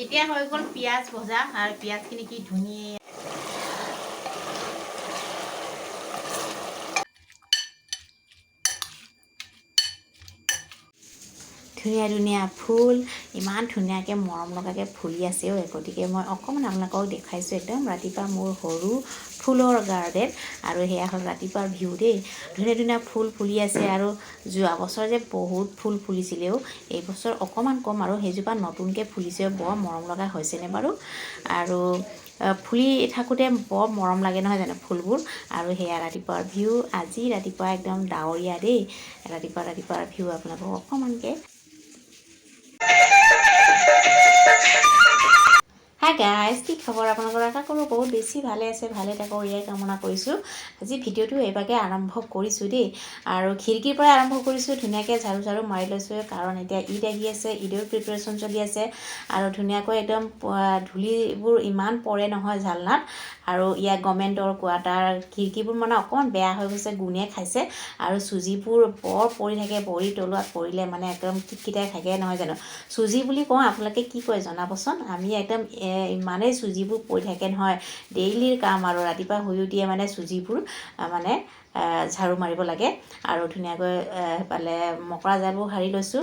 এতিয়া হৈ গ'ল পিঁয়াজ ভজা আৰু পিঁয়াজখিনি কি ধুনীয়া ধুনীয়া ধুনীয়া ফুল, ইমান ধুনীয়াকৈ মৰম লগাকৈ ফুলি আছে ঐ গতিকে মই অকণমান আপোনালোকক দেখুৱাইছোঁ একদম ৰাতিপুৱা মোৰ সৰু ফুলৰ গাৰ্ডেন আৰু সেয়া হ'ল ৰাতিপুৱাৰ ভিউ দেই। ধুনীয়া ধুনীয়া ফুল ফুলি আছে আৰু যোৱা বছৰ যে বহুত ফুল ফুলিছিলেও এইবছৰ অকণমান কম আৰু সেইজোপা নতুনকৈ ফুলিছে বৰ মৰম লগা হৈছেনে বাৰু? আৰু ফুলি থাকোঁতে বৰ মৰম লাগে নহয় জানো ফুলবোৰ? আৰু সেয়া ৰাতিপুৱাৰ ভিউ আজি ৰাতিপুৱা একদম ডাৱৰীয়া দেই। ৰাতিপুৱা ৰাতিপুৱাৰ ভিউ আপোনালোকক অকণমানকৈ হাই গাইজ কি খবৰ? আপোনালোকৰ আশা কৰোঁ বহুত বেছি ভালে আছে ভালে থাকক ইয়াই কামনা কৰিছোঁ। আজি ভিডিঅ'টো এইভাগে আৰম্ভ কৰিছোঁ দেই। আৰু খিৰিকীৰ পৰাই আৰম্ভ কৰিছোঁ ধুনীয়াকৈ ঝাৰু ঝাৰু মাৰি লৈছোঁ কাৰণ এতিয়া ঈদ আহি আছে ঈদৰ প্ৰিপেৰেশ্যন চলি আছে। আৰু ধুনীয়াকৈ একদম ধূলিবোৰ ইমান পৰে নহয় ঝালনাত। আৰু ইয়াত গভৰ্ণমেণ্টৰ কোৱাৰ্টাৰ খিৰিকীবোৰ মানে অকণমান বেয়া হৈ গৈছে গুণে খাইছে আৰু চুজিবোৰ বৰ পৰি থাকে ভৰি তলুৱাত পৰিলে মানে একদম কিটকিটাই থাকে নহয় জানো? চুজি বুলি কওঁ আপোনালোকে কি কয় জনাবচোন? আমি একদম ইমানেই চুজিবোৰ পৰি থাকে নহয়। ডেইলিৰ কাম আৰু ৰাতিপুৱা শুই উঠিয়ে মানে চুজিবোৰ মানে ঝাৰু মাৰিব লাগে আৰু ধুনীয়াকৈ সেইফালে মকৰা জালবোৰ সাৰি লৈছোঁ।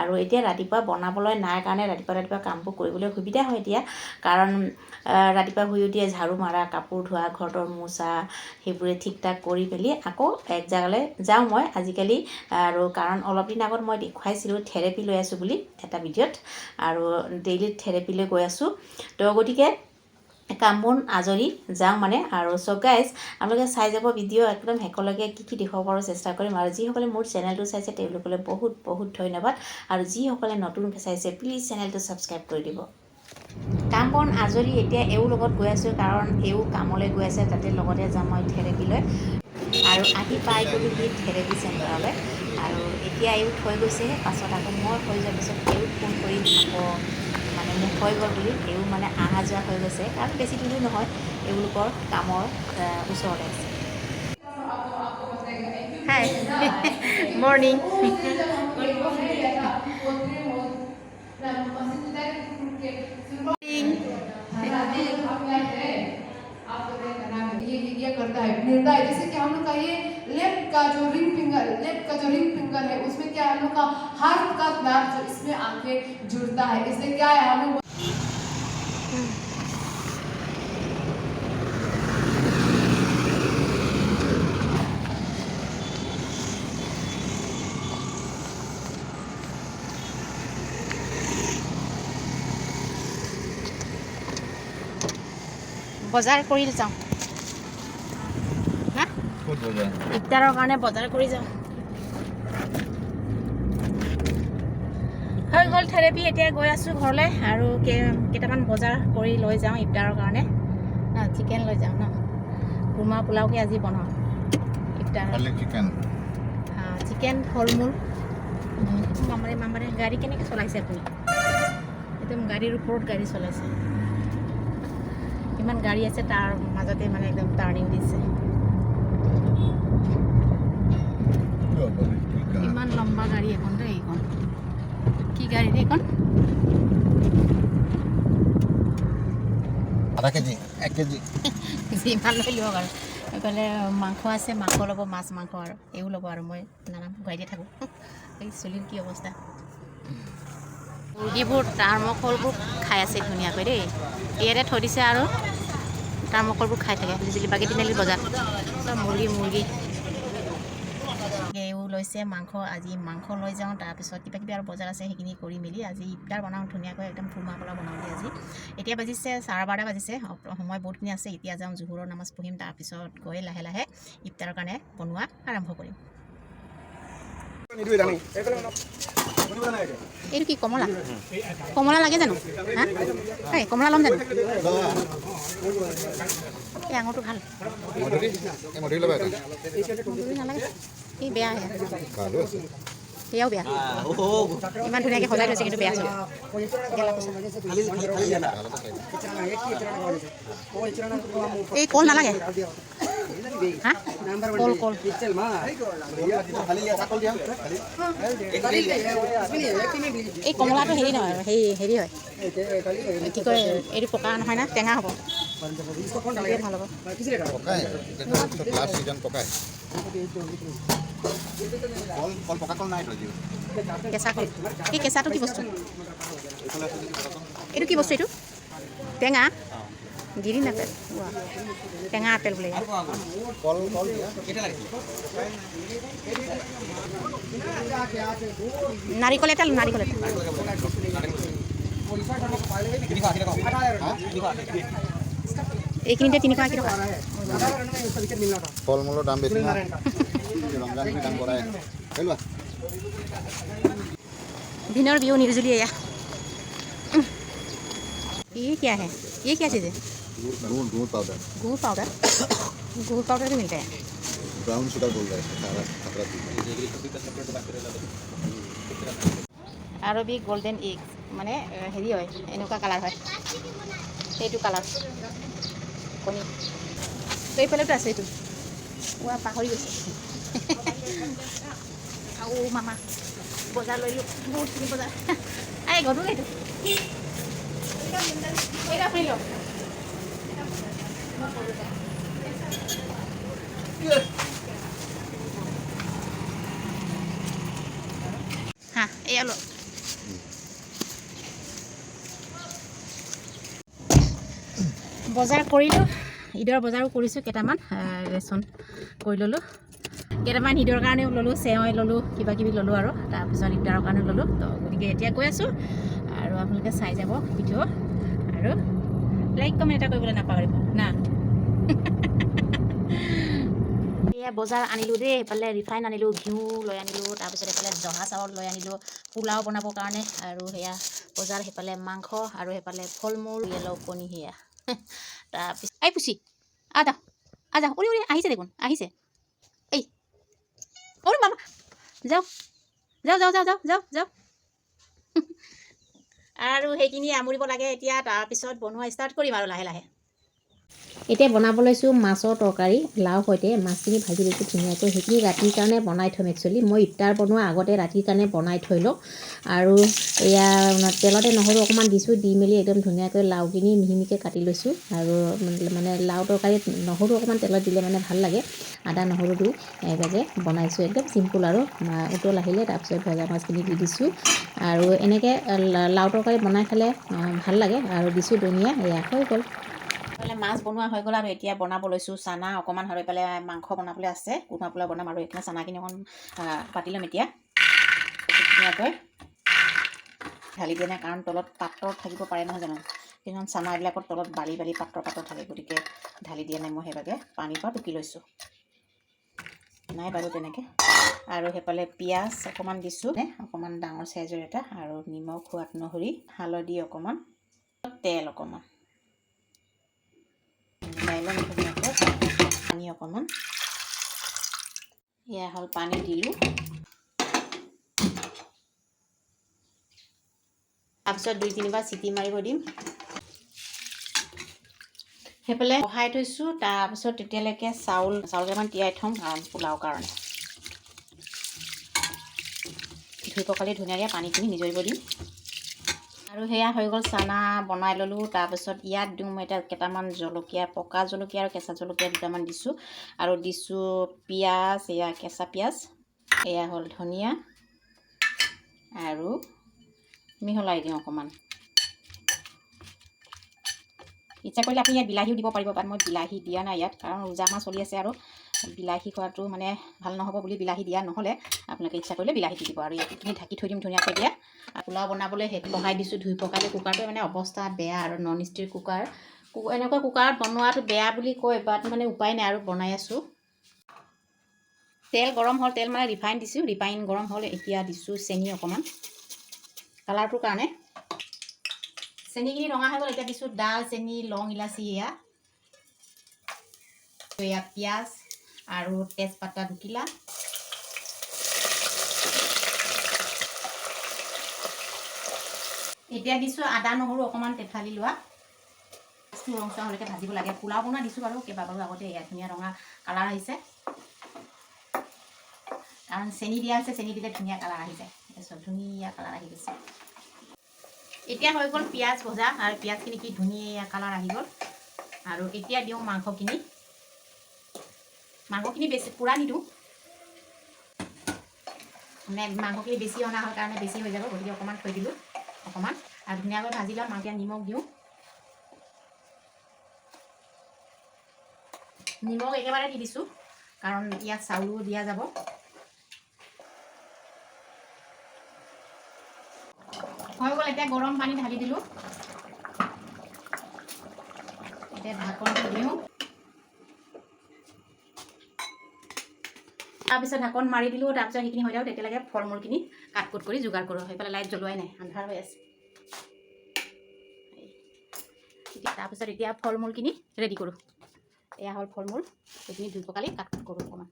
আৰু এতিয়া ৰাতিপুৱা বনাবলৈ নাই কাৰণে ৰাতিপুৱা ৰাতিপুৱা কামবোৰ কৰিবলৈ সুবিধা হয় এতিয়া। কাৰণ ৰাতিপুৱা শুই উঠিয়ে ঝাৰু মাৰা কাপোৰ ধোৱা ঘৰটোৰ মোচা সেইবোৰে ঠিক ঠাক কৰি মেলি আকৌ এক জেগালৈ যাওঁ মই। আজিকালি আৰু কাৰণ অলপ দিন আগত মই দেখুৱাইছিলোঁ থেৰাপি লৈ আছোঁ বুলি এটা ভিডিঅ'ত। আৰু ডেইলি থেৰাপিলৈ গৈ আছোঁ। তো গতিকে কাম বন আজৰি যাওঁ মানে। আৰু চ' গাইজ আপোনালোকে চাই যাব ভিডিঅ' একদম শেষলৈকে কি কি দেখুৱাব পাৰোঁ চেষ্টা কৰিম। আৰু যিসকলে মোৰ চেনেলটো চাইছে তেওঁলোকলৈ বহুত বহুত ধন্যবাদ। আৰু যিসকলে নতুনকৈ চাইছে প্লিজ চেনেলটো ছাবস্ক্ৰাইব কৰি দিব। কাম বন আজৰি এতিয়া এওঁৰ লগত গৈ আছোঁ কাৰণ এও কামলৈ গৈ আছে তাতে লগতে যাম মই থেৰাপিলৈ। আৰু আহি পাই গ'লোঁ সি থেৰাপি চেণ্টাৰলৈ। আৰু এতিয়া এও থৈ গৈছেহে পাছত আকৌ মই থৈ যোৱাৰ পিছত এওঁক ফোন কৰি আকৌ মানে হৈ গ'ল বুলি এও মানে অহা যোৱা হৈ গৈছে। কাৰণ বেছি দূৰো নহয় এওঁলোকৰ কামৰ আহ, ওচৰতে আছে। হাই মৰ্ণিং करता है फिरता है जैसे कि हम लोग का ये लेफ्ट का जो रिंग फिंगर लेफ्ट का जो रिंग फिंगर है उसमें क्या हम लोग का हाथ का नर्व जो इसमें आके जुड़ता है इससे क्या है हम लोग বজাৰ কৰি যাওঁ হা ক'ত বজাৰ ইফতাৰৰ কাৰণে বজাৰ কৰি যাওঁ। হৈ গ'ল থেৰাপি এতিয়া গৈ আছোঁ ঘৰলৈ আৰু কে- কেইটামান বজাৰ কৰি লৈ যাওঁ ইফতাৰৰ কাৰণে। চিকেন লৈ যাওঁ ন। কুৰ্মা পোলাওকে আজি বনাওঁ। ইফতাৰ চিকেন চিকেন ফল মূল মামাৰে মামাৰে গাড়ী কেনেকৈ চলাইছে আপুনি? একদম গাড়ীৰ ওপৰত গাড়ী চলাইছে। ইমান গাড়ী আছে তাৰ মাজতে মানে একদম টাৰ্ণিং দিছে। ইমান লম্বা গাড়ী এখন দেই এইখন। কি গাড়ী দেই এইখন? আধা কেজি এক কেজি। যিমান লৈ লওক আৰু এইফালে মাংস আছে মাংস ল'ব মাছ মাংস আৰু এইও ল'ব আৰু মই। ঘূৰাই দিয়ে থাকোঁ। এই চুলিৰ কি অৱস্থা? মুৰ্গীবোৰ টাৰ্মকলবোৰ খাই আছে ধুনীয়াকৈ দেই। ইয়াতে থৈ দিছে আৰু টাৰ্মকলবোৰ খাই থাকে। জিলিপাকে তিনিআলি বজাৰ মুৰ্গী মুৰ্গী। এইও লৈছে মাংস আজি মাংস লৈ যাওঁ তাৰপিছত কিবা কিবি আৰু বজাৰ আছে সেইখিনি কৰি মেলি আজি ইফতাৰ বনাওঁ ধুনীয়াকৈ একদম ফুৰ্মা পোলা বনাওঁ দেই আজি। এতিয়া বাজিছে চাৰে বাৰটা বাজিছে সময় বহুতখিনি আছে এতিয়া যাওঁ জোহৰৰ নামাজ পঢ়িম তাৰপিছত গৈ লাহে লাহে ইফতাৰৰ কাৰণে বনোৱা আৰম্ভ কৰিম। এইটো কি কমলা? কমলা লাগে জানো? হা? এই কমলা ল'ম জানো? এই আঙুৰটো ভাল। নালাগে। এই বেয়া সেয়াও বেয়া ইমান ধুনীয়াকৈ সজাই থৈছে কিন্তু বেয়া চলে গেলা পচা। এই কল নালাগে হা কল কল এই কমলাটো হেৰি নহয় হেৰি হেৰি হয় কি কয় এইটো পকা নহয় না টেঙা হ'ব ভাল হ'ব কল কল পকা কল নাই কেঁচা কল। এই কেঁচাটো কি বস্তু? এইটো কি বস্তু এইটো? টেঙা? গিৰি আপেল টেঙা আপেল বোলে। নাৰিকল এটা নাৰিকল এটা এইখিনিতে তিনিশ আশী টকা। ফল মূলৰ দাম বেছি না ৰমজান বুলি দাম বঢ়াই হৈ লোৱা দিনৰ বিহু নিৰ্জুলি এয়া ये क्या है ये क्या चीज़ है गुड़ गुड़ पाउडर गुड़ पाउडर गुड़ पाउडर भी मिलता है ब्राउन शुगर बोल रहे हैं खारा खतरा আৰবি গল্ডেন এগ মানে এ, হেৰি হয় এনেকুৱা কালাৰ হয় সেইটো কালাৰ কণী তো এইফালেতো আছে এইটো কোৱা পাহৰি গৈছে আৰু মামা বজাৰ লৈ লো বহুতখিনি বজাৰ এই লওক বজাৰ কৰিলোঁ ঈদৰ বজাৰো কৰিছোঁ কেইটামান ৰেচন কৰি ল'লোঁ। কেইটামান ঈদৰ কাৰণেও ল'লোঁ চেৱৈ ল'লোঁ কিবা কিবি ল'লোঁ আৰু। তাৰপিছত ঈদৰ কাৰণেও ল'লোঁ। তো গতিকে এতিয়া গৈ আছোঁ। আৰু আপোনালোকে চাই যাব ভিডিঅ' আৰু লাইক কমেণ্ট এটা কৰিবলৈ নাপাহৰিব। না। এয়া বজাৰ আনিলোঁ দেই এইফালে ৰিফাইন আনিলোঁ ঘিউ লৈ আনিলোঁ তাৰপিছত এইফালে জহা চাউল লৈ আনিলোঁ পোলাও বনাবৰ কাৰণে। আৰু সেয়া বজাৰ সেইফালে মাংস আৰু সেইফালে ফল মূল ইয়েলো কণী সেয়া। তাৰপিছত এই পুচি। আদা আদা উৰি উৰি আহিছে দেখোন আহিছে। ওরে বাবা যাও যাও যাও যাও যাও যাও যাও। আৰু সেইখিনি আমুৰিব লাগে এতিয়া, তাৰপিছত বনোৱা ষ্টাৰ্ট কৰিম আৰু লাহে লাহে। এতিয়া বনাব লৈছোঁ মাছৰ তৰকাৰী লাও সৈতে। মাছখিনি ভাজি লৈছোঁ ধুনীয়াকৈ। সেইখিনি ৰাতিৰ কাৰণে বনাই থ'ম একচুৱেলি মই ইফতাৰ বনোৱাৰ আগতে ৰাতিৰ কাৰণে বনাই থৈ লওঁ। আৰু এয়া তেলতে নহৰু অকণমান দিছোঁ দি মেলি একদম ধুনীয়াকৈ লাওখিনি মিহি মিহিকৈ কাটি লৈছোঁ। আৰু মানে লাও তৰকাৰীত নহৰু অকণমান তেলত দিলে মানে ভাল লাগে। আদা নহৰু দি এইভাগে বনাইছোঁ একদম চিম্পুল আৰু। উতল আহিলে তাৰপিছত ভজা মাছখিনি দি দিছোঁ। আৰু এনেকৈ লাও তৰকাৰী বনাই খালে ভাল লাগে। আৰু দিছোঁ ধনিয়া এয়া হৈ গ'ল। এইফালে মাছ বনোৱা হৈ গ'ল আৰু এতিয়া বনাব লৈছোঁ। চানা অকণমান আৰু এইফালে মাংস বনাবলৈ আছে কুৰ্মা পোলাও বনাম আৰু এইখিনি চানাখিনি অকণ পাতি ল'ম এতিয়া। ধুনীয়াকৈ ঢালি দিয়া নাই কাৰণ তলত পাত্ৰ থাকিব পাৰে নহয় জানো? কিছুমান চানাবিলাকত তলত বালি বালি পাত্ৰ পাত্ৰ থাকে গতিকে ঢালি দিয়া নাই মই সেইভাগে পানীৰ পৰা টুকি লৈছোঁ। নাই বাৰু তেনেকৈ। আৰু সেইফালে পিঁয়াজ অকণমান দিছোঁ। অকণমান ডাঙৰ চাইজৰ এটা আৰু নিমখ সোৱাদ অনুসৰি হালধি অকণমান তেল অকণমান। ল'ম ধুনীয়াকৈ পানী অকণমান। এয়া হ'ল পানী দিলোঁ। তাৰপিছত দুই তিনিবাৰ চিটি মাৰিব দিম। সেইফালে বহাই থৈছোঁ তাৰপিছত তেতিয়ালৈকে চাউল চাউল কেইটামান তিয়াই থ'ম আহ, পোলাও কাৰণে। ধুই পখালি ধুনীয়াকৈ পানীখিনি নিজৰিব দিম। আৰু সেয়া হৈ গ'ল চানা বনাই ল'লোঁ। তাৰপিছত ইয়াত দিওঁ মই এতিয়া কেইটামান জলকীয়া পকা জলকীয়া আৰু কেঁচা জলকীয়া দুটামান দিছোঁ। আৰু দিছোঁ পিঁয়াজ এয়া কেঁচা পিঁয়াজ এয়া হ'ল ধনিয়া আৰু মিহলাই দিওঁ অকণমান। ইচ্ছা কৰিলে আপুনি ইয়াত বিলাহীও দিব পাৰিব বাট মই বিলাহী দিয়া নাই ইয়াত কাৰণ ৰোজা মাহ চলি আছে আৰু। বিলাহী খোৱাটো মানে ভাল নহ'ব বুলি বিলাহী দিয়া নহ'লে আপোনালোকে ইচ্ছা কৰিলে বিলাহী দি দিব আৰু এইখিনি ঢাকি থৈ দিম ধুনীয়াকৈ দিয়া। পোলাও বনাবলৈ সেইটো বহাই দিছোঁ ধুই পকালে কুকাৰটো মানে অৱস্থা বেয়া আৰু নন ষ্টিক কুকাৰ। কু- এনেকুৱা কুকাৰত বনোৱাটো বেয়া বুলি কয় বাট মানে উপায় নাই আৰু বনাই আছোঁ। তেল গৰম হ'ল তেল মানে ৰিফাইন দিছোঁ ৰিফাইন গৰম হ'ল এতিয়া দিছোঁ চেনি অকণমান। কালাৰটোৰ কাৰণে। চেনিখিনি ৰঙা হৈ গ'ল, এতিয়া দিছোঁ ডাল চেনি, লং ইলাচি এয়া। এয়া পিঁয়াজ আৰু তেজপাতা দুখিলা এতিয়া দিছোঁ আদা, নহৰু, অকণমান তেঠালি লোৱা। ৰংচোৱা হ'লৈকে ভাজিব লাগে। পোলাও বনোৱা দিছোঁ বাৰু, কেইবাবাৰো আগতে এয়া ধুনীয়া ৰঙা কালাৰ আহিছে। কাৰণ চেনি দিয়া হৈছে, চেনি দিলে ধুনীয়া কালাৰ আহি যায়। তাৰপিছত ধুনীয়া কালাৰ আহি গৈছে। এতিয়া হৈ গ'ল পিঁয়াজ ভজা, আৰু পিঁয়াজখিনি কি ধুনীয়া কালাৰ আহি গ'ল। আৰু এতিয়া দিওঁ মাংসখিনি। মাংসখিনি বেছি, পূৰা নিদিওঁ। মানে মাংসখিনি বেছি অনা হয় কাৰণে বেছি হৈ যাব, গতিকে অকণমান থৈ দিলোঁ অকণমান আৰু ধুনীয়াকৈ ভাজি ল'ম মাংস নিমখ দিওঁ। নিমখ একেবাৰে দি দিছোঁ, কাৰণ ইয়াত চাউলো দিয়া যাব। হৈ গ'ল, এতিয়া গৰম পানী ঢালি দিলোঁ। এতিয়া ঢাকনটো দিওঁ। তাৰপিছত ঢাকন মাৰি দিলোঁ, তাৰপিছত সেইখিনি হৈ যাওক তেতিয়ালৈকে ফল মূলখিনি কাট কুট কৰি যোগাৰ কৰোঁ। সেইফালে লাইট জ্বলোৱাই নাই, আন্ধাৰ হৈ আছে। তাৰপিছত এতিয়া ফল মূলখিনি ৰেডি কৰোঁ। এয়া হ'ল ফল মূল সেইখিনি ধুই পখালি কাট কুট কৰোঁ অকণমান।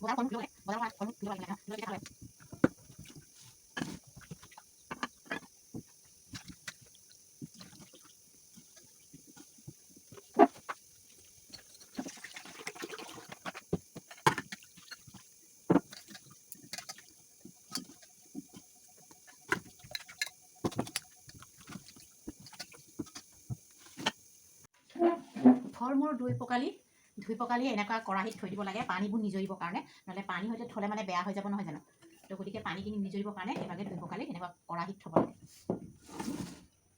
我拿黄龙给我来，我拿黄黄龙给我来，来，你给他来。ফল মূল দুই পকালি ধুই পখালি এনেকুৱা কেৰাহীত থৈ দিব লাগে পানীবোৰ নিজৰিবৰ কাৰণে। নহ'লে পানী সৈতে থ'লে মানে বেয়া হৈ যাব নহয় জানো? তো গতিকে পানীখিনি নিজৰিবৰ কাৰণে এভাগে ধুই পখালি এনেকুৱা কেৰাহীত থ'ব লাগে।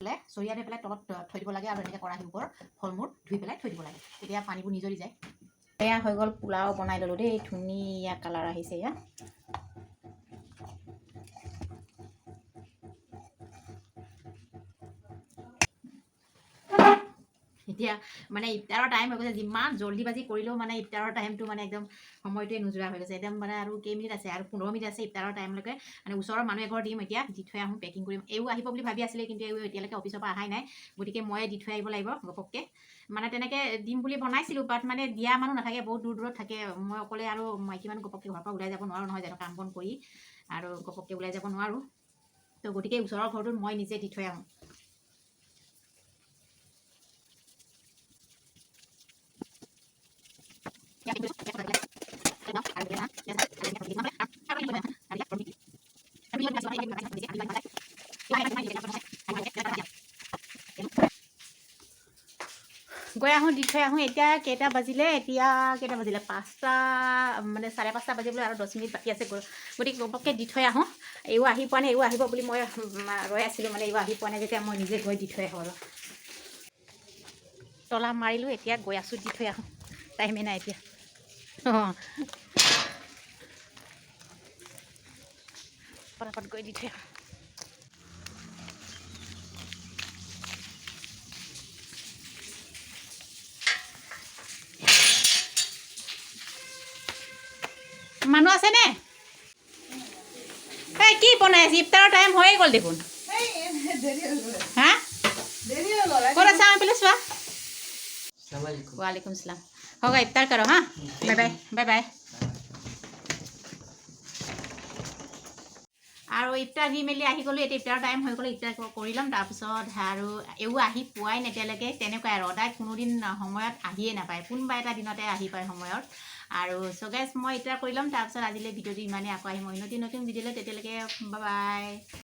বোলে চৰিয়া দি পেলাই তলত থৈ দিব লাগে আৰু এনেকৈ কেৰাহীৰ ওপৰত ফল মূল ধুই পেলাই থৈ দিব লাগে। তেতিয়া পানীবোৰ নিজৰি যায়। এয়া হৈ গ'ল পোলাও বনাই ল'লোঁ দেই ধুনীয়া কালাৰ আহিছে এয়া এতিয়া মানে ইফতাৰৰ টাইম হৈ গৈছে যিমান জল্দি বাজি কৰিলেও মানে ইফতাৰৰ টাইমটো মানে একদম সময়টোৱে নোযোৰা হৈ গৈছে। একদম মানে আৰু কেইমিনিট আছে আৰু পোন্ধৰ মিনিট আছে ইফতাৰৰ টাইমলৈকে মানে ওচৰৰ মানুহ এঘৰ দিম এতিয়া দি থৈ আহোঁ পেকিং কৰিম। এও আহিব বুলি ভাবি আছিলে কিন্তু এও এতিয়ালৈকে অফিচৰ পৰা অহাই নাই। গতিকে ময়ে দি থৈ আহিব লাগিব ঘপককৈ। মানে তেনেকৈ দিম বুলি বনাইছিলোঁ বাট মানে দিয়া মানুহ নাথাকে বহুত দূৰ দূৰত থাকে। মই অকলে আৰু মাইকী মানুহ ঘপককৈ ঘৰৰ পৰা ওলাই যাব নোৱাৰোঁ নহয় জানো কাম বন কৰি আৰু ঘপককৈ ওলাই যাব নোৱাৰোঁ। তো গতিকে ওচৰৰ ঘৰটোত মই নিজে দি থৈ আহোঁ। গৈ আহোঁ, দি থৈ আহোঁ। এতিয়া কেইটা বাজিলে? এতিয়া কেইটা বাজিলে? পাঁচটা মানে চাৰে পাঁচটা বাজিবলৈ আৰু দহ মিনিট বাকী আছে গতিকে ঘপককৈ দি থৈ আহোঁ। এইও আহি পোৱা নাই, এইও আহিব বুলি মই ৰৈ আছিলোঁ মানে এইও আহি পোৱা নাই যেতিয়া মই নিজে গৈ দি থৈ আহোঁ আৰু। তলা মাৰিলোঁ, এতিয়া গৈ আছোঁ, দি থৈ আহোঁ। টাইমেই নাই এতিয়া। অঁ পটাপট গৈ দি থৈ আহোঁ। মানুহ আছেনে? এই কি বনাই আছে? ইফতাৰৰ টাইম হৈয়ে গ'ল দেখোন। হা ক'ত আছা? পেলাই চোৱা। वालेकुम सलाम होगा इफ्तार करो हाँ बाय बाय बाय बाय আৰু ইফতাৰ দি মেলি আহি গ'লোঁ এতিয়া ইফতাৰৰ টাইম হৈ গ'লে ইফতাৰ ক- কৰি ল'ম তাৰপিছত আৰু এও আহি পোৱাই নাই এতিয়ালৈকে তেনেকুৱাই আৰু সদায় কোনোদিন সময়ত আহিয়ে নাপায় কোনোবা এটা দিনতে আহি পায় সময়ত আৰু চ' গাইজ মই ইফতাৰ কৰি ল'ম তাৰপিছত আজিলৈ ভিডিঅ'টো ইমানেই আকৌ আহিম মই নতুন নতুন ভিডিঅ'লৈ তেতিয়ালৈকে বাই বাই